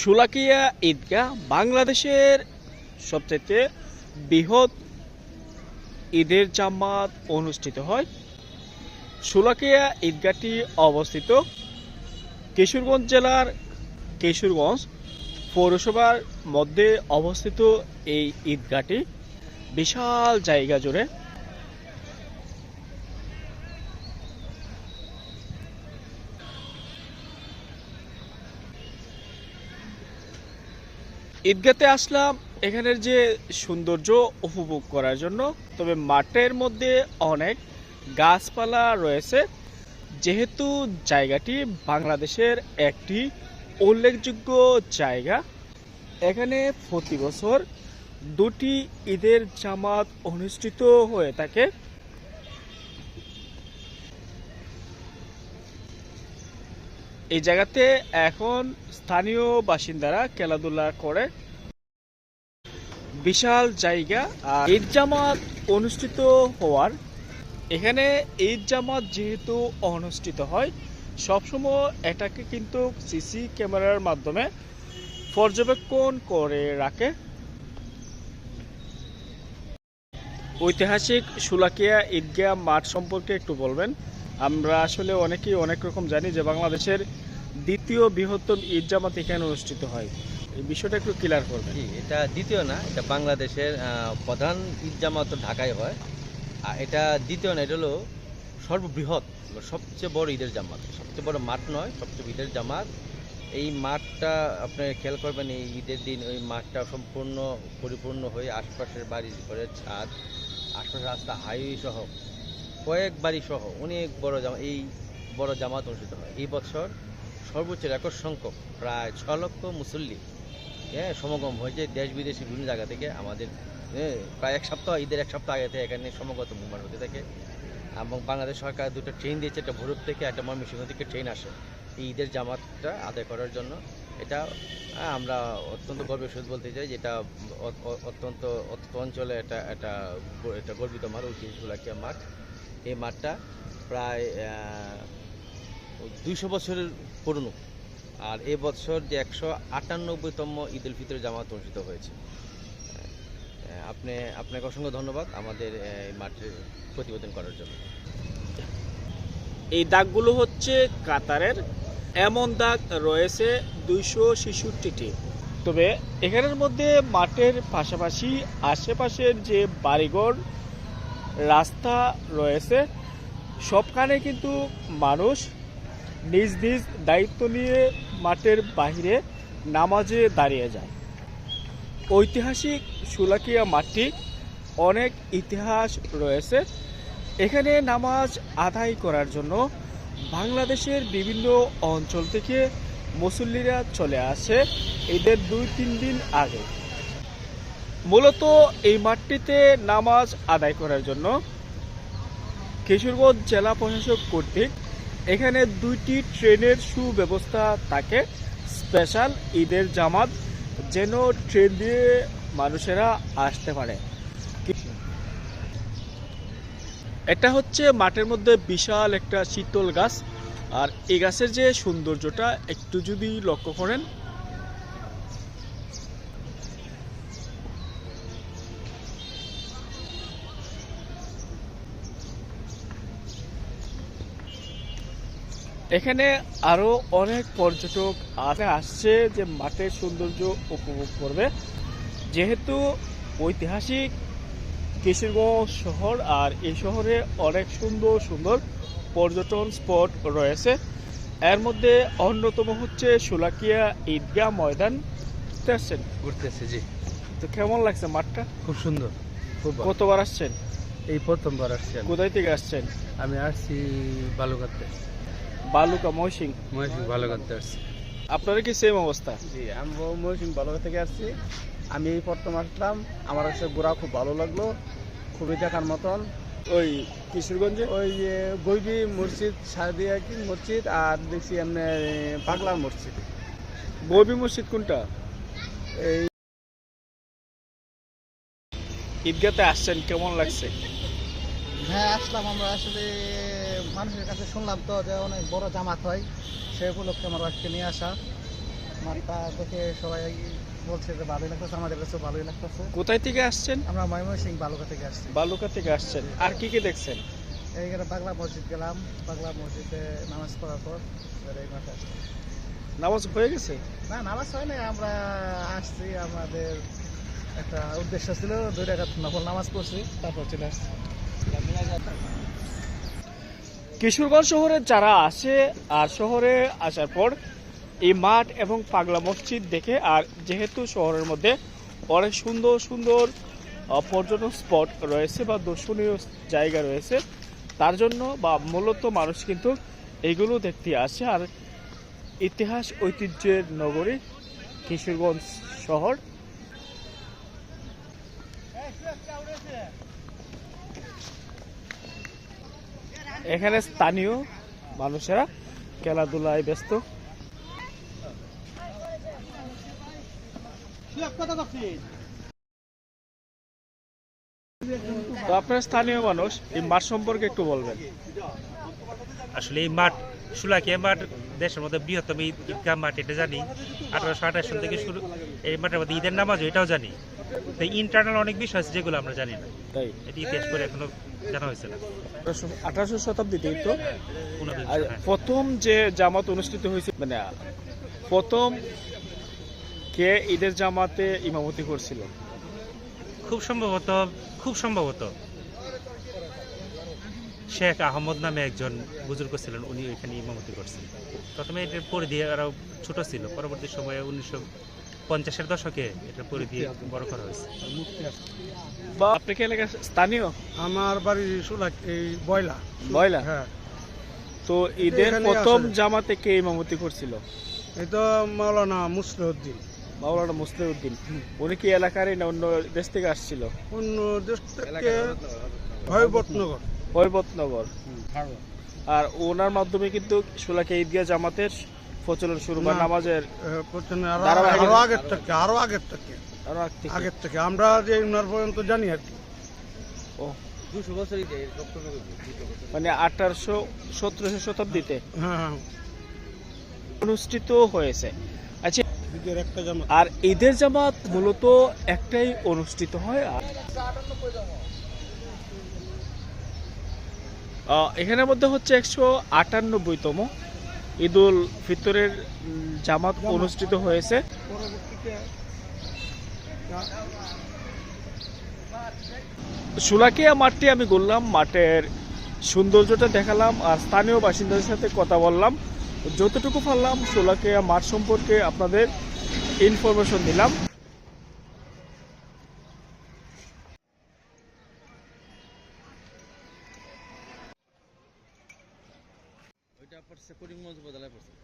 সুলাকিয়া ঈদগাহ বাংলাদেশের সবচেয়ে বৃহৎ ঈদের জামাত অনুষ্ঠিত হয়। সুলাকিয়া ঈদগাহটি অবস্থিত কিশোরগঞ্জ জেলার কিশোরগঞ্জ পৌরসভার মধ্যে অবস্থিত এই ঈদগাহটি। বিশাল জায়গা জুড়ে ঈদগাতে আসলাম। এখানের যে সৌন্দর্য উপভোগ করার জন্য। তবে মাঠের মধ্যে অনেক গাছপালা রয়েছে। যেহেতু জায়গাটি বাংলাদেশের একটি উল্লেখযোগ্য জায়গা, এখানে প্রতি বছর দুটি ঈদের জামাত অনুষ্ঠিত হয়ে থাকে। এই জায়গাতে এখন স্থানীয় বাসিন্দারা খেলাধুলা করে। বিশাল জায়গা। আর ঈদ জামাত অনুষ্ঠিত হওয়ার, এখানে ঈদ জামাত যেহেতু অনুষ্ঠিত হয়, সবসময় এটাকে কিন্তু সিসি ক্যামেরার মাধ্যমে পর্যবেক্ষণ করে রাখে। ঐতিহাসিক সুলাকিয়া ঈদগাহ মাঠ সম্পর্কে একটু বলবেন। আমরা আসলে অনেকেই অনেক রকম জানি যে বাংলাদেশের দ্বিতীয় বৃহত্তম ঈদ জামাত এখানে অনুষ্ঠিত হয়। এই বিষয়টা একটু ক্লিয়ার করবেন। জি, এটা দ্বিতীয় না, এটা বাংলাদেশের প্রধান ঈদ জামাত ঢাকায় হয়। আর এটা দ্বিতীয় না, এটা হলো সর্ববৃহৎ সবচেয়ে বড় ঈদের জামাত। সবচেয়ে বড় মাঠ নয়, সবচেয়ে ঈদের জামাত। এই মাঠটা আপনি খেয়াল করবেন, এই ঈদের দিন ওই মাঠটা সম্পূর্ণ পরিপূর্ণ হয়ে আশপাশের বাড়ি ঘরের ছাদ, আশপাশের রাস্তা হাইওয়ে সহ, কয়েক বাড়ি সহ অনেক বড় জামা, এই বড় জামাত অনুষ্ঠিত হয়। এই বছর সর্বোচ্চ রেকর্ড সংখ্যক প্রায় ছ লক্ষ মুসল্লি। হ্যাঁ সমাগম হয়েছে দেশ বিদেশে বিভিন্ন জায়গা থেকে। আমাদের প্রায় এক সপ্তাহ, ঈদের এক সপ্তাহ আগে থেকে এখানে সমাগত মুভমেন্ট হতে থাকে। এবং বাংলাদেশ সরকার দুটো ট্রেন দিয়েছে, একটা ভৈরব থেকে একটা ময়মনসিংহ থেকে ট্রেন আসে। এই ঈদের জামাতটা আদায় করার জন্য এটা আমরা অত্যন্ত গর্বের সহিত বলতে চাই যেটা অত্যন্ত অঞ্চলে এটা একটা এটা গর্বিত মাঠ ঐতিহ্যগুলাকিয়া মাঠ। এই মাঠটা প্রায় দুইশো বছরের পুরনো। আর এ বছর যে একশো আটানব্বইতম ঈদ উল ফিতর জামাত অনুষ্ঠিত হয়েছে। আপনি, আপনাকে অসংখ্য ধন্যবাদ আমাদের এই মাঠে প্রতিবেদন করার জন্য। এই দাগগুলো হচ্ছে কাতারের। এমন দাগ রয়েছে দুইশো ছেষট্টিটি। তবে এখানের মধ্যে মাঠের পাশাপাশি আশেপাশের যে বাড়িঘর, রাস্তা রয়েছে, সবখানে কিন্তু মানুষ নিজ নিজ দায়িত্ব নিয়ে মাঠের বাইরে নামাজে দাঁড়িয়ে যায়। ঐতিহাসিক সুলাকিয়া মাঠটি অনেক ইতিহাস রয়েছে। এখানে নামাজ আদায় করার জন্য বাংলাদেশের বিভিন্ন অঞ্চল থেকে মুসল্লিরা চলে আসে ঈদের দুই তিন দিন আগে। মূলত এই মাঠটিতে নামাজ আদায় করার জন্য কিশোরগঞ্জ জেলা প্রশাসক কর্তৃক এখানে দুইটি ট্রেনের সুব্যবস্থা থাকে। স্পেশাল ঈদের জামাত যেন ট্রেন দিয়ে মানুষেরা আসতে পারে। এটা হচ্ছে মাঠের মধ্যে বিশাল একটা শীতল গাছ। আর এই গাছের যে সৌন্দর্যটা একটু যদি লক্ষ্য করেন এখানে আরও অনেক পর্যটক আসছে যে মাঠের সৌন্দর্য উপভোগ করবে। যেহেতু ঐতিহাসিক কিশোরগঞ্জ শহর আর এই শহরে অনেক সুন্দর সুন্দর পর্যটন স্পট রয়েছে। এর মধ্যে অন্যতম হচ্ছে সুলাকিয়া ঈদগাহ ময়দান। ঘুরতে আসছেন ঘুরতেছে জি। তো কেমন লাগছে মাঠটা? খুব সুন্দর খুব কতবার আসছেন? এই প্রথমবার আসছি আমি। কোথায় থেকে আসছেন? আমি আসছি বালুঘাটতে বালুকা মহসিং মহেশিং বালুঘাটতে আসছি। আপনারা কি সেম অবস্থা? জি আমি মহসিন বালুঘাট থেকে আসছি। আমি এই প্রথম আসলাম। আমার কাছে ঘোরা খুব ভালো লাগল। খুবই দেখার মতন। ওই কিশোরগঞ্জে? ওই যে গৈবি মসজিদ সাদিয়া কি মসজিদ আর দেখছি এমনি পাগলা মসজিদ। গবি মসজিদ কোনটা? এই ঈদগাতে আসছেন কেমন লাগছে? হ্যাঁ আসলাম আমরা আসলে মানুষের কাছে শুনলাম তো যে অনেক বড় জামাত হয় সে উপলক্ষে আমার আজকে নিয়ে আসা। মাঠটা দেখে সবাই বলছে যে ভালোই লাগতেছে আমাদের কাছেও ভালোই লাগতেছে। কোথায় থেকে আসছেন? আমরা ময়মনসিং বালুকা থেকে আসছি। বালুকা থেকে আসছেন। আর কি কি দেখছেন? এইখানে বাংলা মসজিদ গেলাম। বাংলা মসজিদে নামাজ পড়ার পর এবার এই মাঠে আসছি। নামাজ হয়ে গেছে? না নামাজ হয় না আমরা আসছি আমাদের একটা উদ্দেশ্য ছিল দুই টাকা নকল নামাজ পড়ছি তারপর চলে আসছি। কিশোরগঞ্জ শহরে যারা আসে আর শহরে আসার পর এই মাঠ এবং পাগলা মসজিদ দেখে, আর যেহেতু শহরের মধ্যে অনেক সুন্দর সুন্দর পর্যটন স্পট রয়েছে বা দর্শনীয় জায়গা রয়েছে, তার জন্য বা মূলত মানুষ কিন্তু এগুলো দেখতে আসে। আর ইতিহাস ঐতিহ্যের নগরী কিশোরগঞ্জ শহর। এখানে স্থানীয় মানুষেরা খেলাধুলায় ব্যস্ত। তো আপনার স্থানীয় মানুষ এই মাঠ সম্পর্কে একটু বলবেন। আসলে এই মাঠ সুলাকিয়া মাঠ দেশের মধ্যে বৃহত্তম ঈদ ঈদগাহ মাঠ এটা জানি। আঠারোশো আঠাশ সাল থেকে শুরু এই মাঠের মধ্যে ঈদের নামাজ এটাও জানি। তো ইন্টারনাল অনেক বিষয় আছে যেগুলো আমরা জানি না। এটি ইতিহাস করে এখনও জানা হয়েছে না। আঠারোশো শতাব্দীতেই তো। আর হ্যাঁ। প্রথম যে জামাত অনুষ্ঠিত হয়েছে মানে প্রথম কে ঈদের জামাতে ইমামতি করছিল? খুব সম্ভবত খুব সম্ভবত। শেখ আহমদ নামে একজন বুজুর্গ ছিলেন উনি ওইখানে ইমামতি করছেন। প্রথমে এটার পরিধি আরও ছোট ছিল পরবর্তী সময়ে উনিশশো পঞ্চাশের দশকে এটার পরিধি বড় করা হয়েছে। বা আপনি কি এলাকার স্থানীয়? আমার বাড়ি সুলাক এই বয়লা। বয়লা? হ্যাঁ। তো ঈদের প্রথম জামাতে কে ইমামতি করছিল? এই তো মাওলানা মুসলিউদ্দিন। মাওলানা মুসলিউদ্দিন। উনি কি এলাকারই না অন্য দেশ থেকে আসছিল? অন্য দেশ থেকে ভয়বতনগর হৈবতনগর। আর ওনার মাধ্যমে কিন্তু সুলাকে ঈদগাহ জামাতের প্রচলন শুরু বা নামাজের আরও আগের থেকে আরও আগের থেকে। আরও আগের থেকে। আমরা যে উনার পর্যন্ত জানি আর কি। ও। মানে আঠারোশো সতেরোশো শতাব্দীতে। হ্যাঁ হ্যাঁ অনুষ্ঠিত হয়েছে। আচ্ছা ঈদের একটা জামা আর ঈদের জামাত মূলত একটাই অনুষ্ঠিত হয় আর এখানের মধ্যে হচ্ছে একশো আটানব্বইতম ঈদুল ফিতরের জামাত অনুষ্ঠিত হয়েছে। সুলাকিয়া মাঠটি আমি ঘুরলাম মাঠের সৌন্দর্যটা দেখালাম আর স্থানীয় বাসিন্দাদের সাথে কথা বললাম। যতটুকু পারলাম সুলাকিয়া মাঠ সম্পর্কে আপনাদের ইনফরমেশন দিলাম। পড়ছে করিমগঞ্জ উপজেলায় পড়ছে।